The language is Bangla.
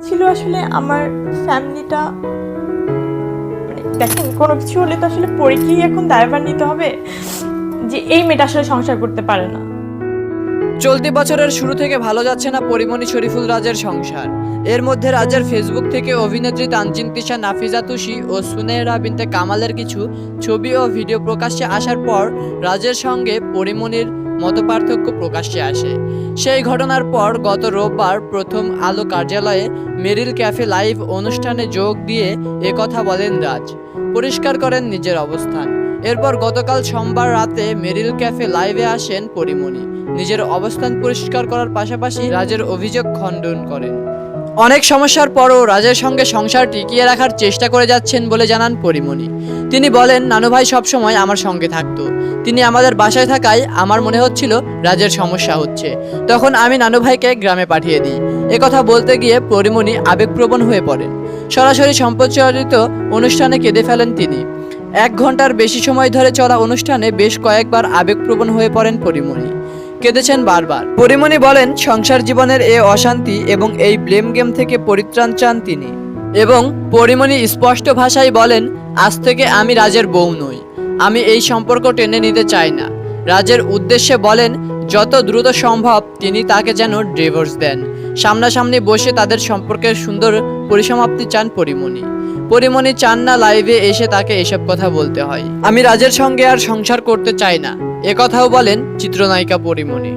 ছিল আসলে আমার ফ্যামিলিটা মানে দেখেন, কোনো কিছু হলে তো আসলে পরীক্ষায় এখন দায়ভার নিতে হবে যে এই মেয়েটা আসলে সংসার করতে পারে না। চলতি বছরের শুরু থেকে ভালো যাচ্ছে না পরিমণি শরীফুল রাজের সংসার। এর মধ্যে রাজের ফেসবুক থেকে অভিনেত্রী তানজিন তিশা, নাফিজা তুষি ও সুনেহরা বিনতে কামালের কিছু ছবি ও ভিডিও প্রকাশ্যে আসার পর রাজের সঙ্গে পরিমণির মতপার্থক্য প্রকাশ্যে আসে। সেই ঘটনার পর গত রোববার প্রথম আলো কার্যালয়ে মেরিল ক্যাফে লাইভ অনুষ্ঠানে যোগ দিয়ে একথা বলেন রাজ। পরিষ্কার করেন নিজের অবস্থান। এরপর গতকাল সোমবার রাতে মেরিল ক্যাফে লাইভে আসেন পরিমণি। নিজের অবস্থান পরিষ্কার করার পাশাপাশি রাজের অভিযোগ খণ্ডন করেন। অনেক সমস্যার পরও রাজের সঙ্গে সংসার টিকিয়ে রাখার চেষ্টা করে যাচ্ছেন বলে জানান পরিমণি। তিনি বলেন, নানু ভাই সবসময় আমার সঙ্গে থাকতো। তিনি আমাদের বাসায় থাকায় আমার মনে হচ্ছিল রাজের সমস্যা হচ্ছে। তখন আমি নানু ভাইকে গ্রামে পাঠিয়ে দিই। একথা বলতে গিয়ে পরিমণি আবেগপ্রবণ হয়ে পড়েন। সরাসরি সম্প্রচারিত অনুষ্ঠানে কেঁদে ফেলেন তিনি। এক ঘণ্টার বেশি সময় ধরে চলা অনুষ্ঠানে বেশ কয়েকবার আবেগপ্রবণ হয়ে পড়েন পরিমণি। কেঁদেছেন বারবার। পরিমণি বলেন, সংসার জীবনের এ অশান্তি এবং এই ব্লেম গেম থেকে পরিত্রাণ চান তিনি। এবং পরিমণি স্পষ্ট ভাষায় বলেন, আজ থেকে আমি রাজের বউ নই। আমি এই সম্পর্ক টেনে নিতে চাই না। রাজের উদ্দেশ্যে বলেন, যত দ্রুত সম্ভব তিনি তাকে যেন ডিভোর্স দেন। সামনাসামনি বসে তাদের সম্পর্কের সুন্দর পরিসমাপ্তি চান পরিমণি। পরিমণি চান না লাইভে এসে তাকে এসব কথা বলতে হয়। আমি রাজের সঙ্গে আর সংসার করতে চাই না। এ কথাও বলেন চিত্রনায়িকা পরিমণি।